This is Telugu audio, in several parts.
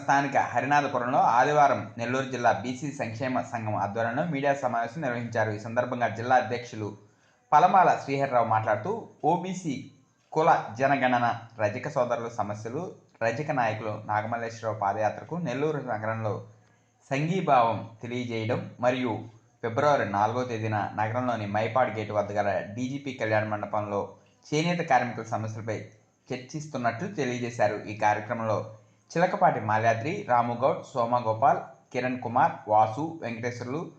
స్థానిక హరినాథపురంలో ఆదివారం నెల్లూరు జిల్లా బీసీ సంక్షేమ సంఘం ఆధ్వర్యంలో మీడియా సమావేశం నిర్వహించారు. ఈ సందర్భంగా జిల్లా అధ్యక్షులు పలమాల శ్రీహరిరావు మాట్లాడుతూ ఓబీసీ కుల జనగణన రజక సోదరుల సమస్యలు రజక నాయకులు నాగమల్లేశ్వరరావు పాదయాత్రకు నెల్లూరు నగరంలో సంఘీభావం తెలియజేయడం మరియు ఫిబ్రవరి నాలుగో తేదీన నగరంలోని మైపాడ్ గేటు వద్ద గల డీజీపీ కళ్యాణ మండపంలో చేనేత కార్మికుల సమస్యలపై చర్చిస్తున్నట్లు తెలియజేశారు. ఈ కార్యక్రమంలో చిలకపాటి మాల్యాద్రి రాముగౌడ్ సోమగోపాల్ కిరణ్ కుమార్ వాసు వెంకటేశ్వర్లు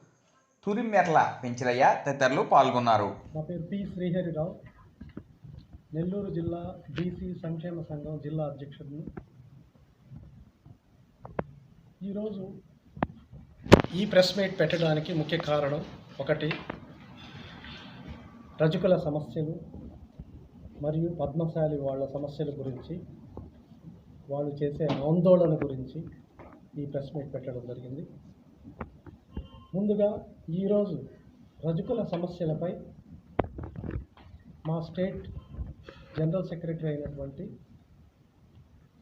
తురిమెర్ల పెంచలయ్య తదితరులు పాల్గొన్నారు. నా పేరు పి. శ్రీహరిరావు. నెల్లూరు జిల్లా బీసీ సంక్షేమ సంఘం జిల్లా అధ్యక్షుడిని. ఈరోజు ఈ ప్రెస్ మీట్ పెట్టడానికి ముఖ్య కారణం ఒకటి రజకుల సమస్యలు మరియు పద్మశాలి వాళ్ళ సమస్యల గురించి వాళ్ళు చేసే ఆందోళన గురించి ఈ ప్రెస్ మీట్ పెట్టడం జరిగింది. ముందుగా ఈరోజు రజకుల సమస్యలపై మా స్టేట్ జనరల్ సెక్రటరీ అయినటువంటి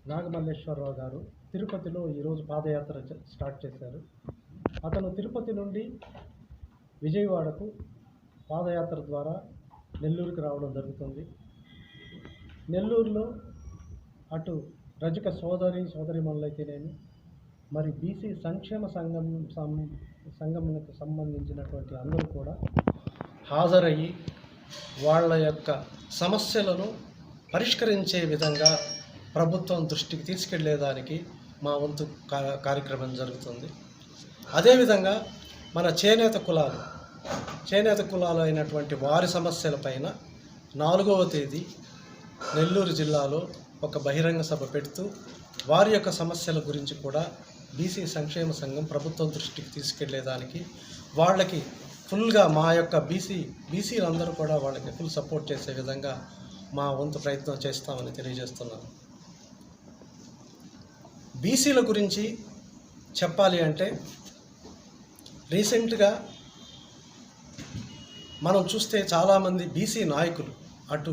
నాగమల్లేశ్వరరావు గారు తిరుపతిలో ఈరోజు పాదయాత్ర స్టార్ట్ చేశారు. అతను తిరుపతి నుండి విజయవాడకు పాదయాత్ర ద్వారా నెల్లూరుకు రావడం జరుగుతుంది. నెల్లూరులో అటు రజక సోదరి సోదరిమణులైతేనేమి? మరి బీసీ సంక్షేమ సంఘం సం సంబంధించినటువంటి అందరూ కూడా హాజరయ్యి వాళ్ళ యొక్క సమస్యలను పరిష్కరించే విధంగా ప్రభుత్వం దృష్టికి తీసుకెళ్ళేదానికి మా వంతు కార్యక్రమం జరుగుతుంది. అదేవిధంగా మన చేనేత కులాలు చేనేత కులాలు అయినటువంటి వారి సమస్యలపైన నాలుగవ తేదీ నెల్లూరు జిల్లాలో ఒక బహిరంగ సభ పెడుతూ వారి యొక్క సమస్యల గురించి కూడా బీసీ సంక్షేమ సంఘం ప్రభుత్వం దృష్టికి తీసుకెళ్ళేదానికి వాళ్ళకి ఫుల్గా మా యొక్క బీసీ బీసీలందరూ కూడా వాళ్ళకి ఫుల్ సపోర్ట్ చేసే విధంగా మా వంతు ప్రయత్నం చేస్తామని తెలియజేస్తున్నాను. బీసీల గురించి చెప్పాలి అంటే రీసెంట్గా మనం చూస్తే చాలామంది బీసీ నాయకులు అటు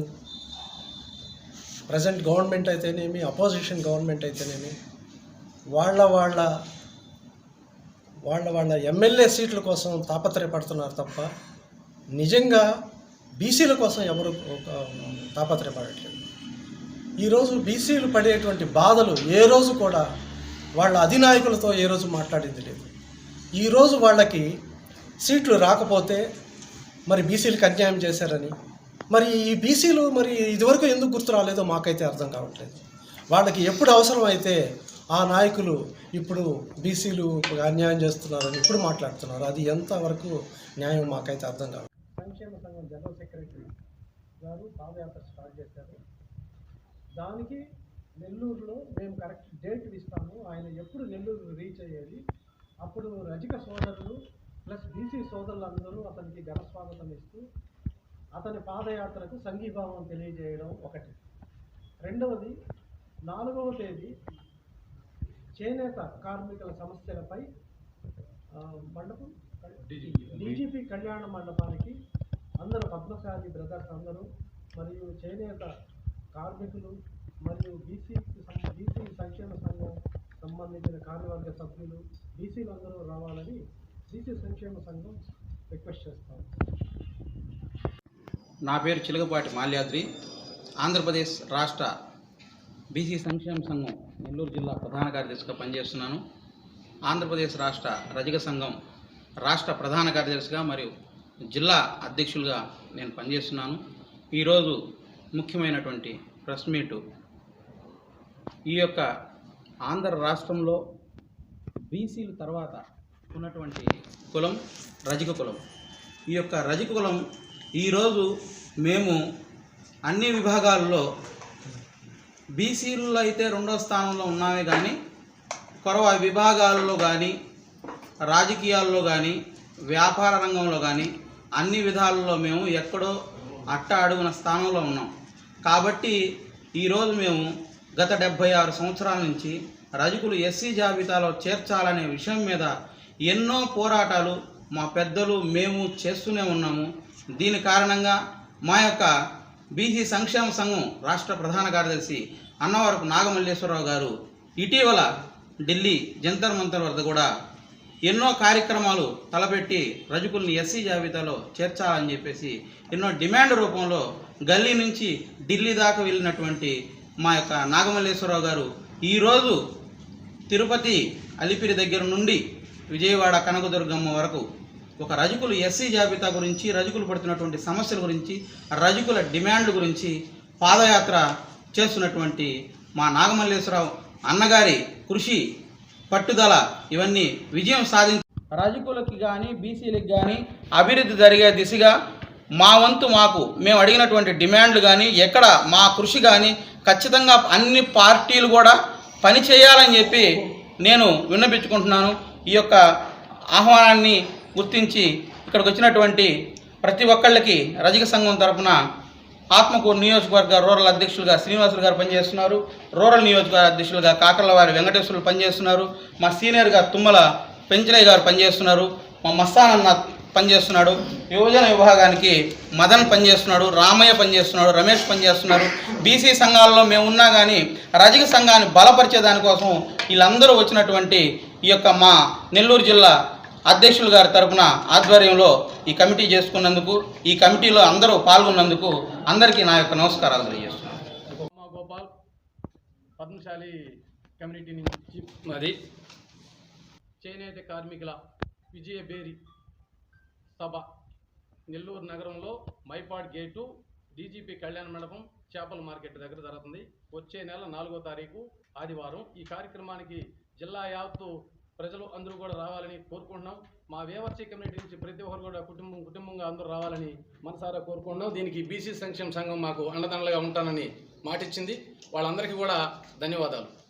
ప్రజెంట్ గవర్నమెంట్ అయితేనేమి అపోజిషన్ గవర్నమెంట్ అయితేనేమి వాళ్ళ వాళ్ళ వాళ్ళ వాళ్ళ ఎమ్మెల్యే సీట్ల కోసం తాపత్రయపడుతున్నారు తప్ప నిజంగా బీసీల కోసం ఎవరు తాపత్రయపడట్లేదు. ఈరోజు బీసీలు పడేటువంటి బాధలు ఏ రోజు కూడా వాళ్ళ అధినాయకులతో ఏ రోజు మాట్లాడింది లేదు. ఈరోజు వాళ్ళకి సీట్లు రాకపోతే మరి బీసీలకు అన్యాయం చేశారని మరి ఈ బీసీలు మరి ఇదివరకు ఎందుకు గుర్తు రాలేదో మాకైతే అర్థం కావట్లేదు. వాళ్ళకి ఎప్పుడు అవసరం అయితే ఆ నాయకులు ఇప్పుడు బీసీలు అన్యాయం చేస్తున్నారని ఇప్పుడు మాట్లాడుతున్నారు. అది ఎంతవరకు న్యాయం మాకైతే అర్థం కావట్లేదు. సంక్షేమ సంఘం జనరల్ సెక్రటరీ గారు పాదయాత్ర స్టార్ట్ చేశారు. దానికి నెల్లూరులో మేము కరెక్ట్ డేట్ ఇస్తాము. ఆయన ఎప్పుడు నెల్లూరు రీచ్ అయ్యేది? అప్పుడు రజక సోదరులు ప్లస్ బీసీ సోదరులందరూ అతనికి ఘనస్వాగతం ఇస్తూ అతని పాదయాత్రకు సంఘీభావం తెలియజేయడం ఒకటి. రెండవది నాలుగవ తేదీ చేనేత కార్మికుల సమస్యలపై మండపం డీజీపీ కళ్యాణ మండపానికి అందరూ పద్మశాలి బ్రదర్స్ అందరూ మరియు చేనేత కార్మికులు మరియు బీసీ బీసీ సంక్షేమ సంఘం సంబంధించిన కార్యవర్గ సభ్యులు బీసీలు అందరూ రావాలని బీసీ సంక్షేమ సంఘం రిక్వెస్ట్ చేస్తాం. నా పేరు చిలకపాటి మాల్యాద్రి. ఆంధ్రప్రదేశ్ రాష్ట్ర బీసీ సంక్షేమ సంఘం నెల్లూరు జిల్లా ప్రధాన కార్యదర్శిగా పనిచేస్తున్నాను. ఆంధ్రప్రదేశ్ రాష్ట్ర రజక సంఘం రాష్ట్ర ప్రధాన కార్యదర్శిగా మరియు జిల్లా అధ్యక్షులుగా నేను పనిచేస్తున్నాను. ఈరోజు ముఖ్యమైనటువంటి ప్రెస్ మీటు. ఈ యొక్క ఆంధ్ర రాష్ట్రంలో బీసీల తర్వాత ఉన్నటువంటి కులం రజక కులం. ఈ యొక్క రజక కులం ఈరోజు మేము అన్ని విభాగాల్లో బీసీలలో అయితే రెండో స్థానంలో ఉన్నామే కానీ కొరవ విభాగాల్లో కానీ రాజకీయాల్లో కానీ వ్యాపార రంగంలో కానీ అన్ని విధాలలో మేము ఎక్కడో అట్ట అడుగున స్థానంలో ఉన్నాం. కాబట్టి ఈరోజు మేము గత డెబ్భై ఆరు సంవత్సరాల నుంచి రజకులు ఎస్సీ జాబితాలో చేర్చాలనే విషయం మీద ఎన్నో పోరాటాలు మా పెద్దలు మేము చేస్తూనే ఉన్నాము. దీని కారణంగా మా యొక్క బీసీ సంక్షేమ సంఘం రాష్ట్ర ప్రధాన కార్యదర్శి అన్నవరపు నాగమల్లేశ్వరరావు గారు ఇటీవల ఢిల్లీ జంతర్ మంతర్ వద్ద కూడా ఎన్నో కార్యక్రమాలు తలపెట్టి రజకుల్ని ఎస్సీ జాబితాలో చేర్చాలని చెప్పేసి ఎన్నో డిమాండ్ రూపంలో గల్లీ నుంచి ఢిల్లీ దాకా వెళ్ళినటువంటి మా యొక్క నాగమల్లేశ్వరరావు గారు ఈరోజు తిరుపతి అలిపిరి దగ్గర నుండి విజయవాడ కనకదుర్గమ్మ వరకు ఒక రజకులు ఎస్సీ జాబితా గురించి రజకులు పడుతున్నటువంటి సమస్యల గురించి రజకుల డిమాండ్ గురించి పాదయాత్ర చేస్తున్నటువంటి మా నాగమల్లేశ్వరరావు అన్నగారి కృషి పట్టుదల ఇవన్నీ విజయం సాధించ రజకులకి కానీ బీసీలకు కానీ అభివృద్ధి జరిగే దిశగా మా వంతు మాకు మేము అడిగినటువంటి డిమాండ్లు కానీ ఎక్కడ మా కృషి కానీ ఖచ్చితంగా అన్ని పార్టీలు కూడా పని చేయాలని చెప్పి నేను విన్నపించుకుంటున్నాను. ఈ యొక్క ఆహ్వానాన్ని గుర్తించి ఇక్కడికి వచ్చినటువంటి ప్రతి ఒక్కళ్ళకి రజక సంఘం తరపున ఆత్మకూరు నియోజకవర్గ రూరల్ అధ్యక్షులుగా శ్రీనివాసులు గారు పనిచేస్తున్నారు. రూరల్ నియోజకవర్గ అధ్యక్షులుగా కాకర్లవారి వెంకటేశ్వరులు పనిచేస్తున్నారు. మా సీనియర్గా తుమ్మల పెంచలయ్య గారు పనిచేస్తున్నారు. మా మస్తాన్ అన్న పనిచేస్తున్నాడు. యువజన విభాగానికి మదన్ పనిచేస్తున్నాడు. రామయ్య పనిచేస్తున్నాడు. రమేష్ పనిచేస్తున్నారు. బీసీ సంఘాల్లో మేము ఉన్నా కానీ రజక సంఘాన్ని బలపరిచే దానికోసం వీళ్ళందరూ వచ్చినటువంటి ఈ యొక్క మా నెల్లూరు జిల్లా అధ్యక్షులు గారి తరపున ఆధ్వర్యంలో ఈ కమిటీ చేసుకున్నందుకు ఈ కమిటీలో అందరూ పాల్గొన్నందుకు అందరికీ నా యొక్క నమస్కారాలు తెలియజేస్తున్నాను. గోపాల్ పద్మశాలి కమ్యూనిటీ నుంచి మాది చేనేత కార్మికుల విజయబేరి సభ నెల్లూరు నగరంలో మైపాడ్ గేటు డీజీపీ కళ్యాణ మండపం చేపల మార్కెట్ దగ్గర జరుగుతుంది. వచ్చే నెల నాలుగో తారీఖు ఆదివారం ఈ కార్యక్రమానికి జిల్లా యావత్తు ప్రజలు అందరూ కూడా రావాలని కోరుకుంటున్నాం. మా వేవర్సీ కమ్యూనిటీ నుంచి ప్రతి ఒక్కరు కూడా కుటుంబం కుటుంబంగా అందరూ రావాలని మనసారా కోరుకుంటున్నాం. దీనికి బీసీ సంక్షేమ సంఘం మాకు అండదండలుగా ఉంటానని మాటిచ్చింది. వాళ్ళందరికీ కూడా ధన్యవాదాలు.